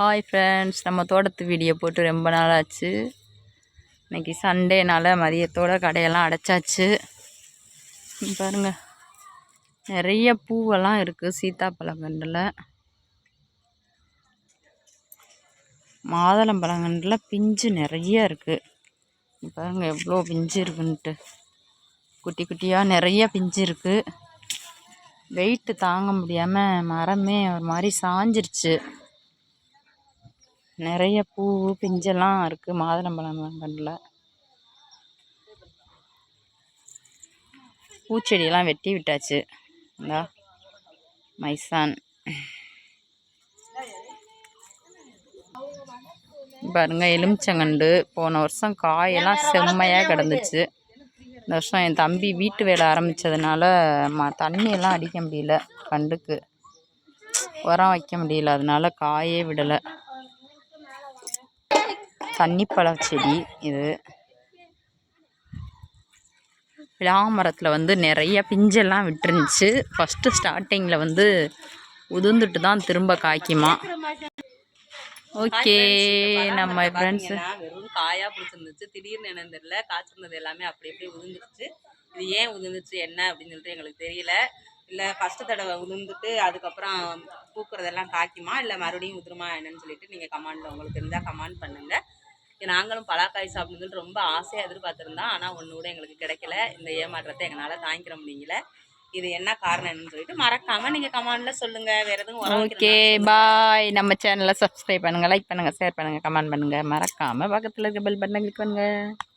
Hi friends நம்ம தோட்டத்து video போட்டு ரொம்ப நாள் ஆச்சு இன்னைக்கு சண்டேனால் மதியத்தோட கடையெல்லாம் அடைச்சாச்சு. பாருங்கள் நிறைய பூவெல்லாம் இருக்குது சீத்தாப்பழங்கண்டில் மாதுளம்பழங்கண்டில் பிஞ்சு நிறைய இருக்குது பாருங்கள் எவ்வளோ பிஞ்சு இருக்குன்ட்டு. குட்டி குட்டியாக நிறைய பிஞ்சு இருக்குது வெயிட்டு தாங்க முடியாமல் மரமே ஒரு மாதிரி சாஞ்சிருச்சு. நிறைய பூ பிஞ்செல்லாம் இருக்குது மாதுளம்பழம் கண்டில் பூச்செடியெல்லாம் வெட்டி விட்டாச்சு. இந்தா மைசான். பாருங்க எலுமிச்சங்கண்டு. போன வருஷம் காயெல்லாம் செம்மையாக கிடந்துச்சு. இந்த வருஷம் என் தம்பி வீட்டு வேலை ஆரம்பித்ததுனால ம தண்ணியெல்லாம் அடிக்க முடியல கண்டுக்கு. உரம் வைக்க முடியல அதனால காயே விடலை. தண்ணிப்பழ செடி இது. விளாமரத்தில் வந்து நிறைய பிஞ்செல்லாம் விட்டுருந்துச்சு. ஃபஸ்ட்டு ஸ்டார்டிங்கில் வந்து உதிர்ந்துட்டு தான் திரும்ப காய்க்குமா. ஓகே நம்ம ஃப்ரெண்ட்ஸு வெறும் காயாக பிடிச்சிருந்துச்சு. திடீர்னு என்னன்னு தெரியல. காய்ச்சிருந்தது எல்லாமே அப்படி அப்படியே உதிர்ந்துருச்சு. இது ஏன் உதிர்ந்துச்சு என்ன அப்படின்னு சொல்லிட்டு எங்களுக்கு தெரியல. இல்லை ஃபஸ்ட்டு தடவை உதிர்ந்துட்டு அதுக்கப்புறம் பூக்கிறதெல்லாம் காய்க்குமா? இல்லை மறுபடியும் உதிருமா என்னன்னு சொல்லிட்டு நீங்கள் கமெண்டில் உங்களுக்கு இருந்தால் கமெண்ட் பண்ணுங்கள் நாங்களும் பலாக்காய் சாப்பிடணும்னு சொல்லிட்டு ரொம்ப ஆசையாக எதிர்பார்த்துருந்தோம். ஆனால் ஒன்று கூட எங்களுக்கு கிடைக்கல. இந்த ஏமாற்றத்தை எங்களால் தாங்கிக்கிற முடியல. இது என்ன காரணம் என்னன்னு சொல்லிட்டு மறக்காமல் நீங்கள் கமெண்டில் சொல்லுங்கள் வேறு எதுவும் ஓகே பாய் நம்ம சேனலை சப்ஸ்கிரைப் பண்ணுங்கள் லைக் பண்ணுங்கள் ஷேர் பண்ணுங்கள் கமெண்ட் பண்ணுங்கள் மறக்காமல் பக்கத்தில் இருக்க பெல் பட்டனை கிளிக் பண்ணுங்கள்